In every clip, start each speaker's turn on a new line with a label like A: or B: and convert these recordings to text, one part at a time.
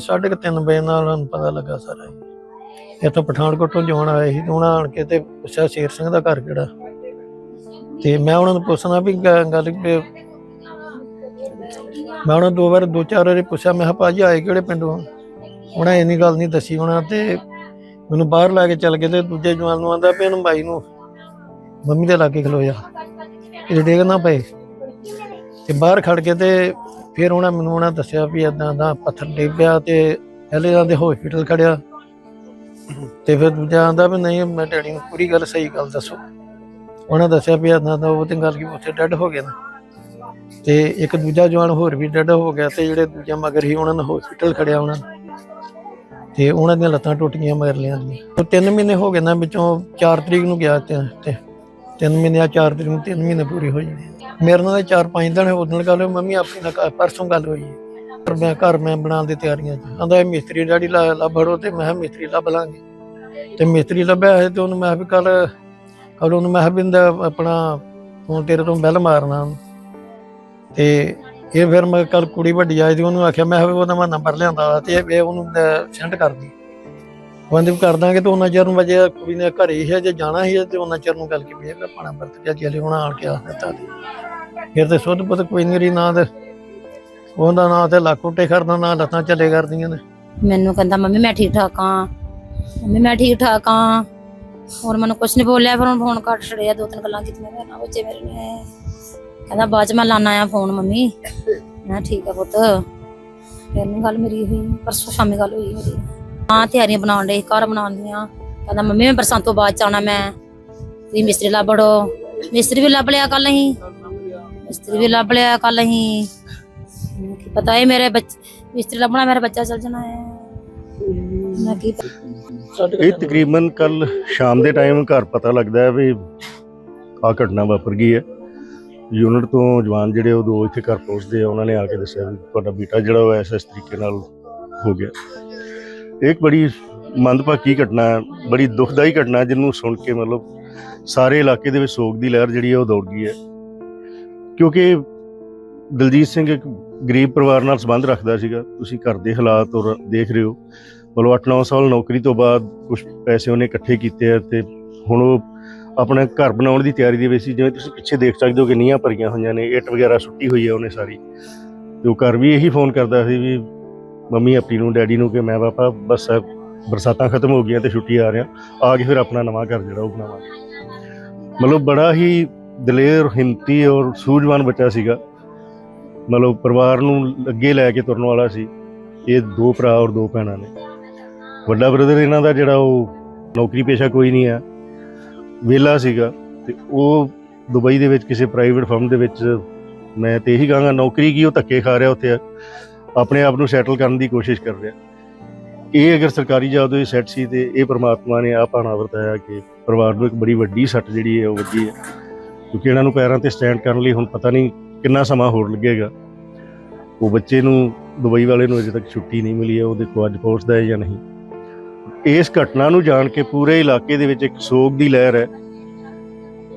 A: ਸਾਢੇ ਕੁ ਤਿੰਨ ਵਜੇ ਨਾਲ ਉਹਨਾਂ ਪਤਾ ਲੱਗਾ ਸਾਰਾ ਇੱਥੋਂ ਪਠਾਨਕੋਟ ਤੋਂ ਜੋਣ ਆਏ ਸੀ ਉਹਨਾਂ ਆਣ ਕੇ ਤੇ ਪੁੱਛਿਆ ਸ਼ੇਰ ਸਿੰਘ ਦਾ ਘਰ ਕਿਹੜਾ। ਤੇ ਮੈਂ ਉਹਨਾਂ ਨੂੰ ਪੁੱਛਣਾ ਵੀ ਗੱਲ ਮੈਂ ਉਹਨਾਂ ਦੋ ਵਾਰ, ਦੋ ਚਾਰ ਵਾਰੀ ਪੁੱਛਿਆ, ਮੈਂ ਕਿਹਾ ਭਾਜੀ ਆਏ ਕਿਹੜੇ ਪਿੰਡੋਂ? ਆ? ਉਹਨਾਂ ਇੰਨੀ ਗੱਲ ਨਹੀਂ ਦੱਸੀ ਉਹਨਾਂ ਤੇ ਮੈਨੂੰ ਬਾਹਰ ਲਾ ਕੇ ਚੱਲ ਗਏ ਤੇ ਦੂਜੇ ਜਵਾਨ ਨੂੰ ਆਂਦਾ ਵੀ ਇਹਨੂੰ ਬਾਈ ਨੂੰ ਮੰਮੀ ਦੇ ਲਾਗੇ ਖਲੋ ਜਾ ਇਹ ਡੇਗ ਨਾ ਪਏ। ਤੇ ਬਾਹਰ ਖੜ ਕੇ ਤੇ ਫਿਰ ਉਹਨਾਂ ਮੈਨੂੰ ਉਹਨਾਂ ਦੱਸਿਆ ਵੀ ਇਦਾਂ ਦਾ ਪੱਥਰ ਡਿੱਗ ਪਿਆ ਤੇ ਪਹਿਲੇ ਜਾਂਦੇ ਹਸਪੀਟਲ ਖੜਿਆ। ਤੇ ਫਿਰ ਦੂਜਾ ਆਂਦਾ ਵੀ ਨਹੀਂ, ਮੈਂ ਡੈਡੀ ਨੂੰ ਪੂਰੀ ਗੱਲ ਸਹੀ ਗੱਲ ਦੱਸੋ। ਉਹਨਾਂ ਦੱਸਿਆ ਵੀ ਇਦਾਂ ਦਾ ਉਹ ਤੇ ਗੱਲ ਕੀ ਉੱਥੇ ਡੈਡ ਹੋ ਗਿਆ ਨਾ। ਤੇ ਇੱਕ ਦੂਜਾ ਜਵਾਨ ਹੋਰ ਵੀ ਡੈਡ ਹੋ ਗਿਆ ਤੇ ਜਿਹੜੇ ਦੂਜਾ ਮਗਰ ਹੀ ਉਹਨਾਂ ਨੂੰ ਹਸਪੀਟਲ ਖੜਿਆ ਉਹਨਾਂ ਨੇ। ਤੇ ਉਹਨਾਂ ਦੀਆਂ ਲੱਤਾਂ ਟੁੱਟ ਗਈਆਂ ਮਗਰ ਲਿਆਂ ਦੀਆਂ ਉਹ 3 ਮਹੀਨੇ ਹੋ ਗਏ ਨਾ, ਵਿੱਚੋਂ 4 ਤਰੀਕ ਨੂੰ ਗਿਆ ਤੇ ਤੇ 3 ਮਹੀਨੇ ਆ 4 ਤਰੀਕ ਨੂੰ 3 ਮਹੀਨੇ ਪੂਰੀ ਹੋ ਜਾਣੇ। ਮੇਰੇ ਨਾਲ 4-5 ਦਿਨ ਉਦੋਂ ਗੱਲ ਹੋਈ, ਮੰਮੀ ਆਪਣੀ ਨਾਲ ਪਰਸੋਂ ਗੱਲ ਹੋਈ ਪਰ ਮੈਂ ਘਰ ਮੈਂ ਬਣਾਉਣ ਦੀ ਤਿਆਰੀਆਂ ਚ। ਕਹਿੰਦਾ ਇਹ ਮਿਸਤਰੀ ਡੈਡੀ ਲਾ- ਲੱਭੜੋ ਤੇ ਮੈਂ ਕਿਹਾ ਮਿਸਤਰੀ ਲੱਭ ਲਾਂਗੇ। ਤੇ ਮਿਸਤਰੀ ਲੱਭਿਆ ਹੈ ਤੇ ਉਹਨੂੰ ਮੈਂ ਵੀ ਕੱਲ ਕੱਲ ਉਹਨੂੰ ਮੈਂ ਕਿਹਾ ਵੀ ਆਪਣਾ ਫੋਨ ਤੇਰੇ ਤੋਂ ਬੈਲ ਮਾਰਨਾ ਉਹਨੂੰ। ਤੇ ਇਹ ਫਿਰ ਮੈਂ ਕੱਲ ਕੁੜੀ ਵੱਡੀ ਆਈ ਤੇ ਉਹਨੂੰ ਆਖਿਆ, ਮੈਂ ਕਿਹਾ ਵੀ ਉਹਦਾ ਮੈਂ ਨੰਬਰ ਲਿਆਂਦਾ ਵਾ ਤੇ ਇਹ ਉਹਨੂੰ ਸੈਂਡ ਕਰਦੀ। ਦੀ ਕਰ ਦਾਂਗੇ ਤੇ ਉਹਨਾਂ ਚਿਰ ਨੂੰ ਵਜੇ ਕੁੜੀ ਨੇ ਘਰੇ ਹੀ ਹੈ ਜੇ ਜਾਣਾ ਹੀ ਹੈ ਤੇ ਉਹਨਾਂ ਚਿਰ ਨੂੰ ਗੱਲ ਕੀ ਵੀ ਆਪਣਾ ਵਰਤ ਗਿਆ ਚਲੇ ਹੁਣ ਆਣ ਕੇ ਆਖ ਦਿੱਤਾ ਤੇ ਫਿਰ ਤੇ ਸੁੱਧ ਪੁੱਤ ਕੋਈ ਨਹੀਂ ਰਹੀ ਨਾ ਉਹਦਾ ਨਾਂ ਤੇ ਲੱਕ ਉੱਟੇ ਕਰਦਾ ਨਾ ਲੱਤਾਂ ਚੱਲੇ ਕਰਦੀਆਂ ਨੇ।
B: ਮੈਨੂੰ ਕਹਿੰਦਾ, ਮੰਮੀ, ਮੈਂ ਠੀਕ ਠਾਕ ਆ ਮੰਮੀ, ਮੈਂ ਠੀਕ ਠਾਕ ਆ ਹੋਰ ਮੈਨੂੰ ਕੁਛ ਨਹੀਂ ਬੋਲਿਆ, ਫਿਰ ਉਹਨੂੰ ਫੋਨ ਕੱਟ ਛੜਿਆ ਦੋ ਤਿੰਨ ਗੱਲਾਂ ਕੀਤੀਆਂ ਮੇਰੇ ਨਾਲ ਬੱਚੇ ਮੇਰੇ ਨੇ। ਕਹਿੰਦਾ, ਬਾਅਦ ਚ ਮੈਂ ਲਾਣਾ ਆ ਫੋਨ, ਮੰਮੀ। ਮੈਂ ਠੀਕ ਆ ਪੁੱਤ। ਫਿਰ ਨਹੀਂ ਗੱਲ ਮੇਰੀ ਹੋਈ, ਪਰਸੋਂ ਸ਼ਾਮੀ ਗੱਲ ਹੋਈ ਮੇਰੀ। ਹਾਂ, ਤਿਆਰੀਆਂ ਬਣਾਉਣ ਦੇ ਘਰ ਬਣਾਉਣ ਦੀਆਂ ਕਹਿੰਦਾ, ਮੰਮੀ, ਮੈਂ ਬਰਸਾਂ ਤੋਂ ਬਾਅਦ ਚ ਮੈਂ। ਤੁਸੀਂ ਮਿਸਤਰੀ ਲੱਭੜੋ ਮਿਸਤਰੀ ਵੀ ਲੱਭ ਲਿਆ ਕੱਲ ਅਸੀਂ। ਮਿਸਤਰੀ ਵੀ ਲੱਭ ਲਿਆ ਕੱਲ ਅਸੀਂ। ਕੀ ਪਤਾ, ਇਹ ਮੇਰੇ ਬੱਚੇ, ਮਿਸਤਰੀ ਲੱਭਣਾ, ਮੇਰਾ ਬੱਚਾ ਚੱਲ ਜਾਣਾ ਹੈ। ਮੈਂ ਕੀ
C: ਇਹ ਤਕਰੀਬਨ ਕੱਲ ਸ਼ਾਮ ਦੇ ਟਾਈਮ ਘਰ ਪਤਾ ਲੱਗਦਾ ਹੈ ਵੀ ਆ ਘਟਨਾ ਵਾਪਰ ਗਈ ਹੈ। ਯੂਨਿਟ ਤੋਂ ਜਵਾਨ ਜਿਹੜੇ ਉਹ ਦੋ ਇੱਥੇ ਘਰ ਪਹੁੰਚਦੇ ਆ, ਉਹਨਾਂ ਨੇ ਆ ਕੇ ਦੱਸਿਆ ਵੀ ਤੁਹਾਡਾ ਬੇਟਾ ਜਿਹੜਾ ਉਹ ਐਸ ਇਸ ਤਰੀਕੇ ਨਾਲ ਹੋ ਗਿਆ। ਇੱਕ ਬੜੀ ਮੰਦਭਾਗੀ ਘਟਨਾ ਹੈ ਬੜੀ ਦੁਖਦਾਈ ਘਟਨਾ ਹੈ, ਜਿਹਨੂੰ ਸੁਣ ਕੇ ਮਤਲਬ ਸਾਰੇ ਇਲਾਕੇ ਦੇ ਵਿੱਚ ਸੋਗ ਦੀ ਲਹਿਰ ਜਿਹੜੀ ਹੈ ਉਹ ਦੌੜ ਗਈ ਹੈ। ਕਿਉਂਕਿ ਦਲਜੀਤ ਸਿੰਘ ਇੱਕ ਗਰੀਬ ਪਰਿਵਾਰ ਨਾਲ ਸੰਬੰਧ ਰੱਖਦਾ ਸੀਗਾ। ਤੁਸੀਂ ਘਰ ਦੇ ਹਾਲਾਤ ਔਰ ਦੇਖ ਰਹੇ ਹੋ। ਮਤਲਬ 8-9 ਸਾਲ ਨੌਕਰੀ ਤੋਂ ਬਾਅਦ ਕੁਝ ਪੈਸੇ ਉਹਨੇ ਇਕੱਠੇ ਕੀਤੇ ਆ ਤੇ ਹੁਣ ਉਹ ਆਪਣਾ ਘਰ ਬਣਾਉਣ ਦੀ ਤਿਆਰੀ ਦੇ ਵਿੱਚ ਸੀ। ਜਿਵੇਂ ਤੁਸੀਂ ਪਿੱਛੇ ਦੇਖ ਸਕਦੇ ਹੋ ਕਿ ਨੀਹਾਂ ਭਰੀਆਂ ਹੋਈਆਂ ਨੇ ਇੱਟ ਵਗੈਰਾ ਸੁੱਟੀ ਹੋਈ ਹੈ ਉਹਨੇ ਸਾਰੀ। ਤੇ ਉਹ ਘਰ ਵੀ ਇਹੀ ਫੋਨ ਕਰਦਾ ਸੀ ਵੀ ਮੰਮੀ ਆਪਣੀ ਨੂੰ, ਡੈਡੀ ਨੂੰ ਕਿ ਮੈਂ ਪਾਪਾ ਬਸ ਬਰਸਾਤਾਂ ਖਤਮ ਹੋ ਗਈਆਂ ਤੇ ਛੁੱਟੀ ਆ ਰਿਹਾ, ਆ ਕੇ ਫਿਰ ਆਪਣਾ ਨਵਾਂ ਘਰ ਜਿਹੜਾ ਉਹ ਬਣਾਵਾਂਗੇ। ਮਤਲਬ ਬੜਾ ਹੀ ਦਲੇਰ, ਹਿੰਮਤੀ ਔਰ ਸੂਝਵਾਨ ਬੱਚਾ ਸੀਗਾ। ਮਤਲਬ ਪਰਿਵਾਰ ਨੂੰ ਅੱਗੇ ਲੈ ਕੇ ਤੁਰਨ ਵਾਲਾ ਸੀ। ਇਹ ਦੋ ਭਰਾ ਔਰ ਦੋ ਭੈਣਾਂ ਨੇ। ਵੱਡਾ ਬ੍ਰਦਰ ਇਹਨਾਂ ਦਾ ਜਿਹੜਾ ਉਹ ਨੌਕਰੀ ਪੇਸ਼ਾ ਕੋਈ ਨਹੀਂ ਆ ਵਿਹਲਾ ਸੀਗਾ ਤੇ ਉਹ ਦੁਬਈ ਦੇ ਵਿੱਚ ਕਿਸੇ ਪ੍ਰਾਈਵੇਟ ਫਰਮ ਦੇ ਵਿੱਚ, ਮੈਂ ਤੇ ਇਹੀ ਕਹਾਂਗਾ, ਨੌਕਰੀ ਕੀ ਉਹ ਧੱਕੇ ਖਾ ਰਿਹਾ ਉੱਥੇ। ਆਪਣੇ ਆਪ ਨੂੰ ਸੈਟਲ ਕਰਨ ਦੀ ਕੋਸ਼ਿਸ਼ ਕਰ ਰਿਹਾ। ਇਹ ਅਗਰ ਸਰਕਾਰੀ ਜਾਬ ਦੇ ਸੈੱਟ ਸੀ ਤੇ ਇਹ ਪ੍ਰਮਾਤਮਾ ਨੇ ਆ ਪਾਣਾ ਵਰਤਾਇਆ ਕਿ ਪਰਿਵਾਰ ਨੂੰ ਇੱਕ ਬੜੀ ਵੱਡੀ ਸੱਟ ਜਿਹੜੀ ਹੈ ਉਹ ਵੱਜੀ ਹੈ। ਕਿਉਂਕਿ ਇਹਨਾਂ ਨੂੰ ਪੈਰਾਂ ਤੇ ਸਟੈਂਡ ਕਰਨ ਲਈ ਹੁਣ ਪਤਾ ਨਹੀਂ ਕਿੰਨਾ ਸਮਾਂ ਹੋਰ ਲੱਗੇਗਾ। ਉਹ ਬੱਚੇ ਨੂੰ ਦੁਬਈ ਵਾਲੇ ਨੂੰ ਅਜੇ ਤੱਕ ਛੁੱਟੀ ਨਹੀਂ ਮਿਲੀ ਹੈ ਉਹਦੇ ਕੋਲ ਅੱਜ ਪਹੁੰਚਦਾ ਹੈ ਜਾਂ ਨਹੀਂ। ਇਸ ਘਟਨਾ ਨੂੰ ਜਾਣ ਕੇ ਪੂਰੇ ਇਲਾਕੇ ਦੇ ਵਿੱਚ ਇੱਕ ਸੋਗ ਦੀ ਲਹਿਰ ਹੈ।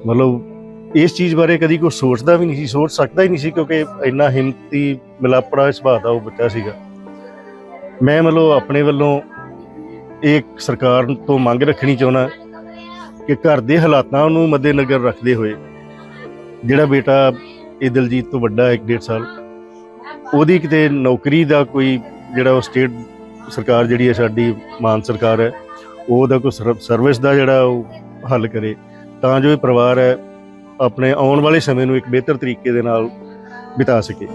C: ਮਤਲਬ ਇਸ ਚੀਜ਼ ਬਾਰੇ ਕਦੀ ਕੋਈ ਸੋਚਦਾ ਵੀ ਨਹੀਂ ਸੀ, ਸੋਚ ਸਕਦਾ ਹੀ ਨਹੀਂ ਸੀ ਕਿਉਂਕਿ ਇੰਨਾ ਹਿੰਮਤੀ ਮਿਲਾਪੜਾ ਸੁਭਾਅ ਦਾ ਉਹ ਬੱਚਾ ਸੀਗਾ। ਮੈਂ ਮਤਲਬ ਆਪਣੇ ਵੱਲੋਂ ਇਹ ਸਰਕਾਰ ਤੋਂ ਮੰਗ ਰੱਖਣੀ ਚਾਹੁੰਦਾ ਕਿ ਘਰ ਦੇ ਹਾਲਾਤਾਂ ਨੂੰ ਮੱਦੇਨਜ਼ਰ ਰੱਖਦੇ ਹੋਏ, ਜਿਹੜਾ ਬੇਟਾ ਇਹ ਦਲਜੀਤ ਤੋਂ ਵੱਡਾ ਹੈ 1.5 ਸਾਲ, ਉਹਦੀ ਕਿਤੇ ਨੌਕਰੀ ਦਾ ਕੋਈ ਜਿਹੜਾ ਉਹ ਸਟੇਟ ਸਰਕਾਰ ਜਿਹੜੀ ਹੈ, ਸਾਡੀ ਮਾਨ ਸਰਕਾਰ ਹੈ, ਉਹਦਾ ਕੋਈ ਸਰਵ- ਸਰਵਿਸ ਦਾ ਜਿਹੜਾ ਉਹ ਹੱਲ ਕਰੇ, ਤਾਂ ਜੋ ਇਹ ਪਰਿਵਾਰ ਹੈ ਆਪਣੇ ਆਉਣ ਵਾਲੇ ਸਮੇਂ ਨੂੰ ਇੱਕ ਬਿਹਤਰ ਤਰੀਕੇ ਦੇ ਨਾਲ ਬਿਤਾ ਸਕੇ।